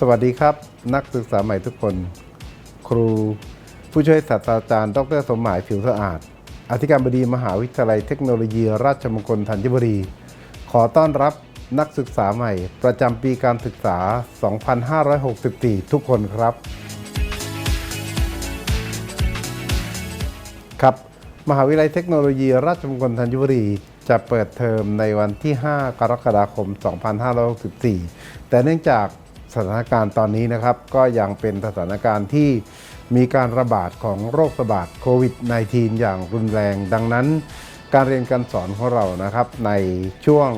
สวัสดีครับ นักศึกษาใหม่ทุกคน ครู ผู้ช่วยศาสตราจารย์ ดรสมหมายผิวสะอาด อธิการบดีมหาวิทยาลัยเทคโนโลยี ราชมงคลธัญบุรี ขอต้อนรับนักศึกษาใหม่ ประจำปีการศึกษา 2564 ทุกคนครับ ครับ มหาวิทยาลัยเทคโนโลยี ราชมงคลธัญบุรีจะเปิดเทอมในวันที่ 5 กรกฎาคม 2564 แต่เนื่องจาก สถานการณ์ตอนนี้นะครับ ก็ยังเป็นสถานการณ์ที่มีการระบาดของโรคระบาดโควิด -19 อย่างรุนแรง ดังนั้น การเรียนการสอนของเรานะครับ ในช่วง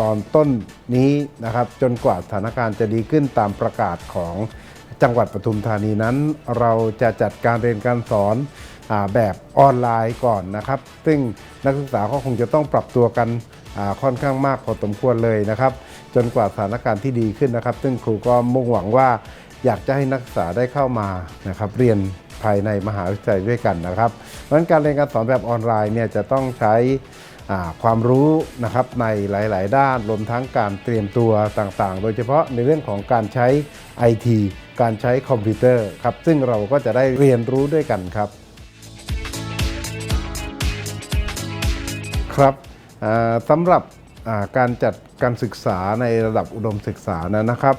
ตอนต้นนี้นะครับ จนกว่าสถานการณ์จะดีขึ้นตามประกาศของจังหวัดปทุมธานีนั้น เราจะจัดการเรียนการสอนอแบบออนไลน์ก่อนนะครับ ซึ่งนักศึกษาก็คงจะต้องปรับตัวกันค่อนข้างมากพอสมควรเลยนะครับ จนกว่าสถานการณ์ที่ดีขึ้นนะครับ ซึ่งครูก็มุ่งหวังว่าอยากจะให้นักศึกษาได้เข้ามานะครับเรียนภายในมหาวิทยาลัยด้วยกันนะครับ เพราะฉะนั้นการเรียนการสอนแบบออนไลน์เนี่ยจะต้องใช้ความรู้นะครับในหลาย ๆ ด้านรวมทั้งการเตรียมตัวต่าง ๆ โดยเฉพาะในเรื่องของการใช้ IT การใช้คอมพิวเตอร์ครับซึ่งเราก็จะได้เรียนรู้ด้วยกันครับ ครับสำหรับการจัดการศึกษาในระดับอุดมศึกษานะนะครับ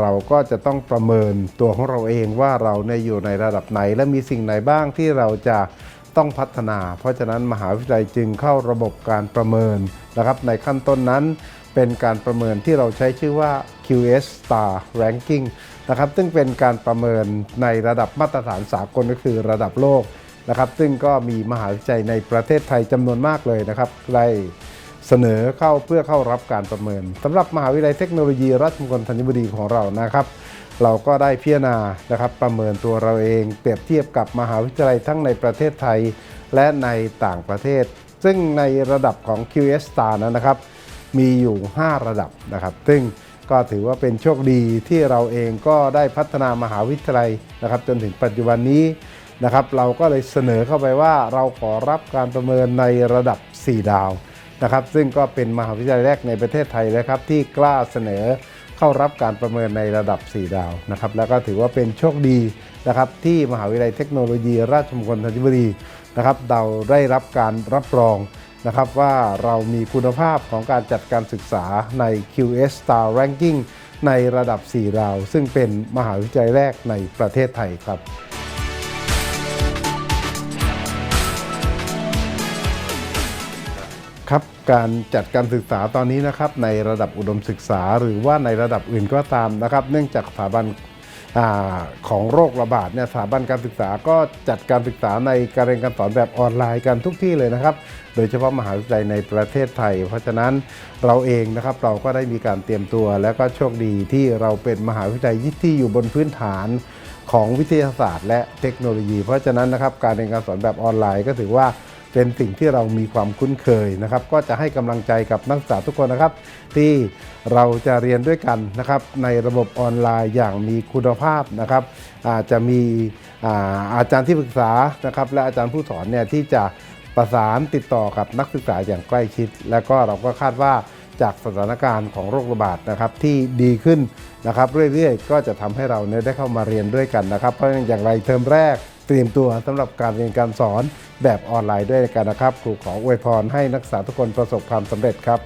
เราก็จะต้องประเมินตัวของเราเองว่าเราเนี่ยอยู่ในระดับไหน และมีสิ่งไหนบ้างที่เราจะต้องพัฒนา เพราะฉะนั้นมหาวิทยาลัยจึงเข้าระบบการประเมินนะครับ ในขั้นต้นนั้นเป็นการประเมินที่เราใช้ชื่อว่า QS Star Ranking นะครับ ซึ่งเป็นการประเมินในระดับมาตรฐานสากลก็คือระดับโลกนะครับ ซึ่งก็มีมหาวิทยาลัยในประเทศไทยจำนวนมากเลยนะครับได้ เสนอเข้าเพื่อเข้ารับการประเมินสำหรับมหาวิทยาลัยเทคโนโลยีราชมงคลธัญบุรีของเรานะครับ เราก็ได้พิจารณานะครับประเมินตัวเราเองเปรียบเทียบกับมหาวิทยาลัยทั้งในประเทศไทย และในต่างประเทศ ซึ่งในระดับของ QS Star นั้นนะครับ มีอยู่ 5 ระดับนะครับ ซึ่งก็ถือว่าเป็นโชคดีที่เราเองก็ได้พัฒนามหาวิทยาลัยนะครับ จนถึงปัจจุบันนี้นะครับ เราก็เลยเสนอเข้าไปว่าเราขอรับการประเมินในระดับ 4 ดาว นะครับ ซึ่งก็เป็นมหาวิทยาลัยแรกในประเทศไทยนะครับ ที่กล้าเสนอเข้ารับการประเมินในระดับ 4 ดาวนะครับ แล้วก็ถือว่าเป็นโชคดีนะครับ ที่มหาวิทยาลัยเทคโนโลยี ราชมงคลธัญบุรีนะครับเราได้รับการรับรองนะครับว่าเรามีคุณภาพของการจัดการศึกษาใน QS Star Ranking ในระดับ 4 ดาว ซึ่งเป็นมหาวิทยาลัยแรกในประเทศไทยครับ ครับการจัดการศึกษาตอนนี้นะครับในระดับอุดมศึกษา หรือว่าในระดับอื่นก็ตามนะครับ เนื่องจากสถาบันอของโรคระบาดเนี่ยสถาบันการศึกษาก็จัดการศึกษาในการเรียนการสอนแบบออนไลน์กันทุกที่เลยนะครับ โดยเฉพาะมหาวิทยาลัยในประเทศไทย เพราะฉะนั้นเราเองนะครับเราก็ได้มีการเตรียมตัว และก็โชคดีที่เราเป็นมหาวิทยาลัยที่อยู่บนพื้นฐานของวิทยาศาสตร์ และเทคโนโลยี เพราะฉะนั้นนะครับการเรียนการสอนแบบออนไลน์ก็ถือว่า เป็นสิ่งที่เรามีความคุ้นเคยนะครับ ก็จะให้กำลังใจกับนักศึกษาทุกคนนะครับ ที่เราจะเรียนด้วยกันนะครับ ในระบบออนไลน์อย่างมีคุณภาพนะครับ อาจจะมีอาอาจารย์ที่ปรึกษานะครับ และอาจารย์ผู้สอนเนี่ยที่จะประสานติดต่อกับนักศึกษาอย่างใกล้ชิด และก็เราก็คาดว่าจากสถานการณ์ของโรคระบาดนะครับที่ดีขึ้นนะครับเรื่อยๆ ก็จะทำให้เราเนี่ยได้เข้ามาเรียนด้วยกันนะครับ เพราะงั้นอย่างไรเทอมแรก เตรียมตัวสำหรับการเรียนการสอนแบบออนไลน์ด้วยกันนะครับครูขออวยพรให้นักศึกษาทุกคนประสบความสำเร็จครับ